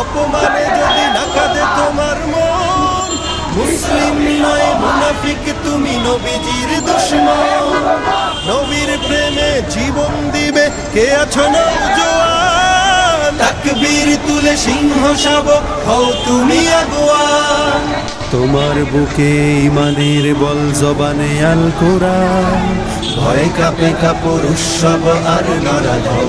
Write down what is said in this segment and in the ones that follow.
অপমানে যদি না কাঁদে তোমার মন, মুসলিম নয়, মুনাফিক তুমি নবীজির দুশ্মন। নবীর প্রেমে জীবন দিবে, কে আছো নৌজোয়ান তাকবীর তুলে সিংহ শাবক হও তুমি আগুয়ান। তোমার বুকে ইমানের বল জবানে আল কোরআন ভয় কাপে কাপড় উৎসব আর নরাধর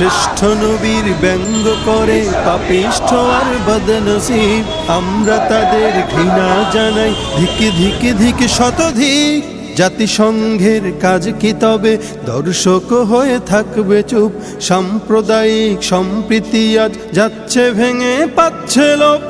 শ্রেষ্ঠ নবীর ব্যঙ্গ করে পাপিষ্ঠ আর বদনসিব। আমরা তাদের ঘৃণা জানাই ধিকে ধিকে ধিকে শতধিক। জাতিসংঘের কাজ কি তবে? দর্শক হয়ে থাকবে চুপ। সাম্প্রদায়িক সম্প্রীতি আজ যাচ্ছে ভেঙে পাচ্ছে লোক